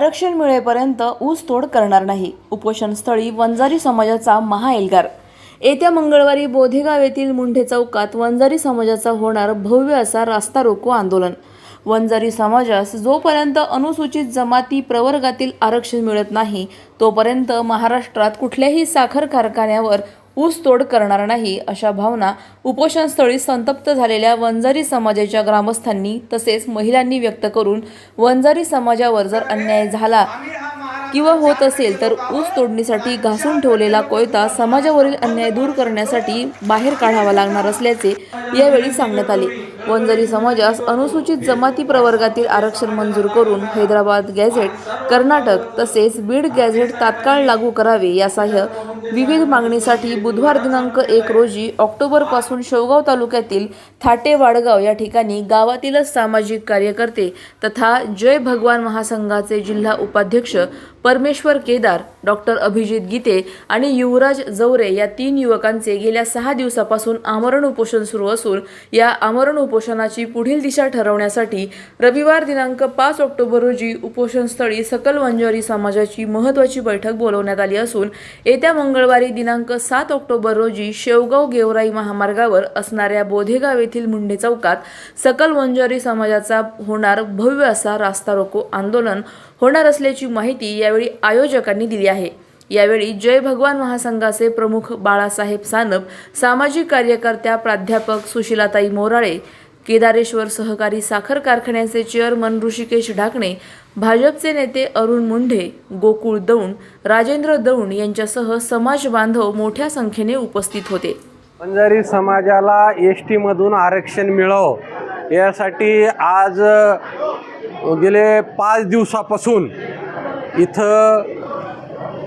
आरक्षण मिळेपर्यंत ऊसतोड करणार नाही. उपोषणस्थळी वंजारी समाजाचा महाएल्गार. येत्या मंगळवारी बोधेगाव येथील मुंढे चौकात वंजारी समाजाचा होणार भव्य असा रास्ता रोको आंदोलन. वंजारी समाजास जोपर्यंत अनुसूचित जमाती प्रवर्गातील आरक्षण मिळत नाही तोपर्यंत महाराष्ट्रात कुठल्याही साखर कारखान्यावर ऊस तोड करणार नाही अशा भावना उपोषणस्थळी संतप्त झालेल्या वंजारी समाजाच्या ग्रामस्थांनी तसेच महिलांनी व्यक्त करून वंजारी समाजावर जर अन्याय झाला किंवा होत असेल तर ऊस तोडणीसाठी घासून ठेवलेला कोयता समाजावरील अन्याय दूर करण्यासाठी बाहेर काढावा लागणार असल्याचे यावेळी सांगण्यात आले. वंजारी समाजास अनुसूचित जमाती प्रवर्गातील आरक्षण मंजूर करून हैदराबाद गॅझेट कर्नाटक तसेच बीड गॅझेट तात्काळ लागू करावे यासह विविध मागणीसाठी बुधवार दिनांक एक रोजी ऑक्टोबरपासून शेवगाव तालुक्यातील थाटे वाडगाव या ठिकाणी गावातीलच सामाजिक कार्यकर्ते तथा जय भगवान महासंघाचे जिल्हा उपाध्यक्ष परमेश्वर केदार डॉक्टर अभिजित गीते आणि युवराज जवरे या तीन युवकांचे गेल्या सहा दिवसापासून आमरण उपोषण सुरू असून या आमरण उपोषणाची पुढील दिशा ठरवण्यासाठी रविवार दिनांक पाच ऑक्टोबर रोजी उपोषणस्थळी सकल वंजारी समाजाची महत्त्वाची बैठक बोलवण्यात आली असून येत्या मंगळवारी दिनांक सात ऑक्टोबर रोजी शेवगाव गेवराई महामार्गावर असणाऱ्या बोधेगाव येथील मुंडे चौकात सकल वंजारी समाजाचा होणार भव्य असा रास्ता रोको आंदोलन होणार असल्याची माहिती यावेळी आयोजकांनी दिली आहे. यावेळी जय भगवान महासंघाचे प्रमुख बाळासाहेब सानप सामाजिक कार्यकर्त्या प्राध्यापक सुशीलाताई मोराळे केदारेश्वर सहकारी साखर कारखान्याचे चेअरमन ऋषिकेश ढाकणे भाजपचे नेते अरुण मुंढे गोकुळ दौंड राजेंद्र दौंड यांच्यासह समाज बांधव मोठ्या संख्येने उपस्थित होते. बंजारी समाजाला एस टीमधून आरक्षण मिळावं यासाठी आज गेले पाच दिवसापासून इथं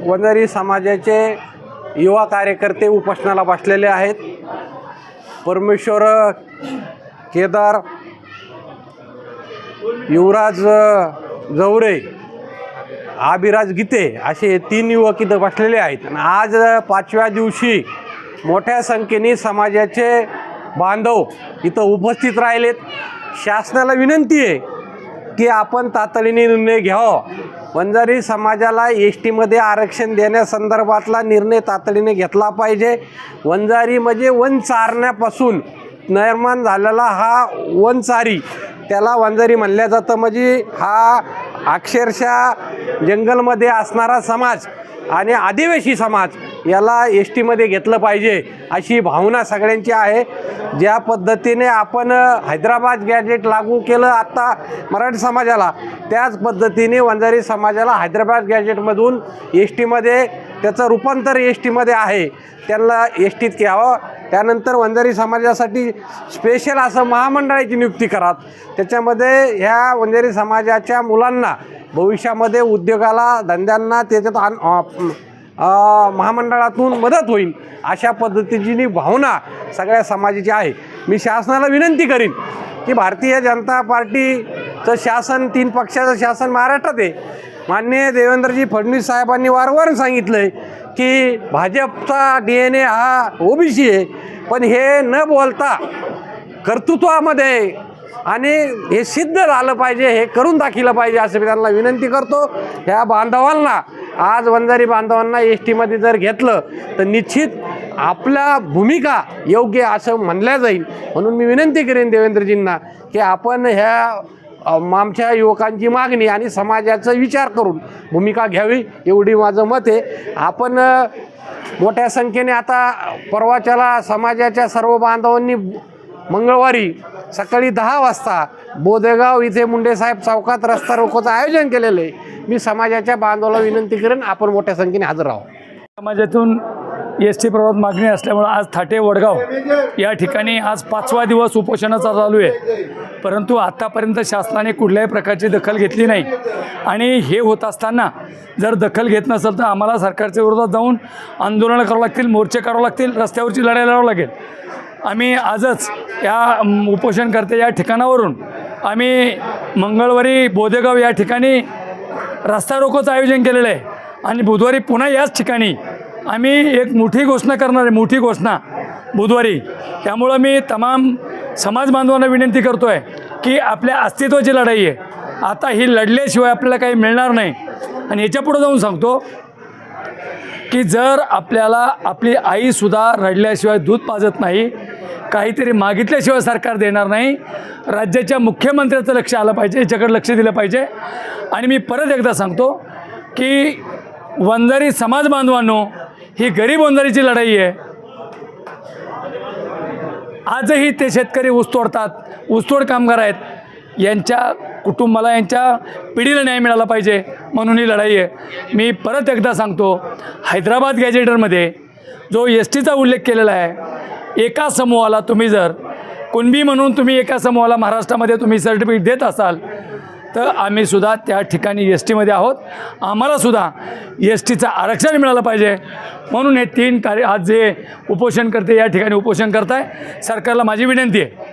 वंजारी समाजाचे युवा कार्यकर्ते उपोषणाला बसलेले आहेत. परमेश्वर केदार युवराज जवरे आबिराज गीते असे तीन युवक इथं बसलेले आहेत. आणि आज पाचव्या दिवशी मोठ्या संख्येने समाजाचे बांधव इथं उपस्थित राहिलेत. शासनाला विनंती आहे की आपण तातडीने निर्णय घ्यावा. वंजारी समाजाला एस टीमध्ये आरक्षण देण्यासंदर्भातला निर्णय तातडीने घेतला पाहिजे वंजारी म्हणजे वन चारण्यापासून निर्माण झालेला हा वनचारी त्याला वंजारी म्हणलं जातं. म्हणजे हा अक्षरशः जंगलमध्ये असणारा समाज आणि आदिवासी समाज याला एस टीमध्ये घेतलं पाहिजे अशी भावना सगळ्यांची आहे. ज्या पद्धतीने आपण हैदराबाद गॅजेट लागू केलं आत्ता मराठी समाजाला त्याच पद्धतीने वंजारी समाजाला हैदराबाद गॅजेटमधून एस टीमध्ये त्याचं रूपांतर एस टीमध्ये आहे. त्यांना एस टीत घ्यावं. त्यानंतर वंजारी समाजासाठी स्पेशल असं महामंडळाची नियुक्ती करात. त्याच्यामध्ये ह्या वंजारी समाजाच्या मुलांना भविष्यामध्ये उद्योगाला धंद्यांना त्याच्यात आण महामंडळातून मदत होईल अशा पद्धतीची भावना सगळ्या समाजाची आहे. मी शासनाला विनंती करीन की भारतीय जनता पार्टीचं शासन तीन पक्षाचं शासन महाराष्ट्रात आहे. मान्य देवेंद्रजी फडणवीस साहेबांनी वारंवार सांगितलं आहे की भाजपचा डी एन ए हा ओबीसी आहे. पण हे न बोलता कर्तृत्वामध्ये आणि हे सिद्ध झालं पाहिजे हे करून दाखिलं पाहिजे असं मी त्यांना विनंती करतो. ह्या बांधवांना आज वंजारी बांधवांना एस टीमध्ये जर घेतलं तर निश्चित आपल्या भूमिका योग्य असं म्हणल्या जाईल. म्हणून मी विनंती करेन देवेंद्रजींना की आपण ह्या आमच्या युवकांची मागणी आणि समाजाचा विचार करून भूमिका घ्यावी एवढी माझं मत आहे. आपण मोठ्या संख्येने आता परवाच्याला समाजाच्या सर्व बांधवांनी मंगळवारी सकाळी दहा वाजता बोदेगाव इथे मुंडेसाहेब चौकात रस्ता रोखोचं आयोजन केलेलं आहे. मी समाजाच्या बांधवाला विनंती करेन आपण मोठ्या संख्येने हजर राहू. समाजातून एस टी प्रवास मागणी असल्यामुळं आज थाटे वडगाव या ठिकाणी आज पाचवा दिवस उपोषणाचा चालू आहे. परंतु आत्तापर्यंत शासनाने कुठल्याही प्रकारची दखल घेतली नाही. आणि हे होत असताना जर दखल घेत नसेल तर आम्हाला सरकारच्या विरोधात जाऊन आंदोलनं करावं लागतील मोर्चे करावं लागतील रस्त्यावरची लढाई लढावं लागेल. आम्ही आजच या उपोषणकर्ते या ठिकाणावरून आम्ही मंगळवारी बोदेगाव या ठिकाणी रस्ता रोकोचं आयोजन केलेलं आहे. आणि बुधवारी पुन्हा याच ठिकाणी आम्ही एक मोठी घोषणा करणार आहे मोठी घोषणा बुधवारी. त्यामुळं मी तमाम समाज बांधवांना विनंती करतो आहे की आपल्या अस्तित्वाची लढाई आहे. आता ही लढल्याशिवाय आपल्याला काही मिळणार नाही. आणि याच्यापुढं जाऊन सांगतो की जर आपल्याला आपली आईसुद्धा रडल्याशिवाय दूध पाजत नाही काहीतरी मागितल्याशिवाय सरकार देणार नाही. राज्याच्या मुख्यमंत्र्याचं लक्ष आलं पाहिजे याच्याकडे लक्ष दिलं पाहिजे. आणि मी परत एकदा सांगतो की वंजारी समाज बांधवांनो ही गरीब वंजारीची लढाई आहे. आजही ते शेतकरी ऊसतोडतात ऊसतोड कामगार आहेत. यांच्या कुटुंबाला यांच्या पिढीला न्याय मिळाला पाहिजे म्हणून ही लढाई आहे. मी परत एकदा सांगतो हैदराबाद गॅजेटरमध्ये जो एस टीचा उल्लेख केलेला आहे एका समूहाला तुम्ही जर कुणबी म्हणून तुम्ही एका समूहाला महाराष्ट्रामध्ये तुम्ही सर्टिफिकेट देत असाल तर आम्ही सुद्धा त्या ठिकाणी एस टीमध्ये आहोत. आम्हालासुद्धा एस टीचं आरक्षण मिळालं पाहिजे. म्हणून हे तीन कार्य आज जे उपोषण करते या ठिकाणी उपोषण करत आहे सरकारला माझी विनंती आहे.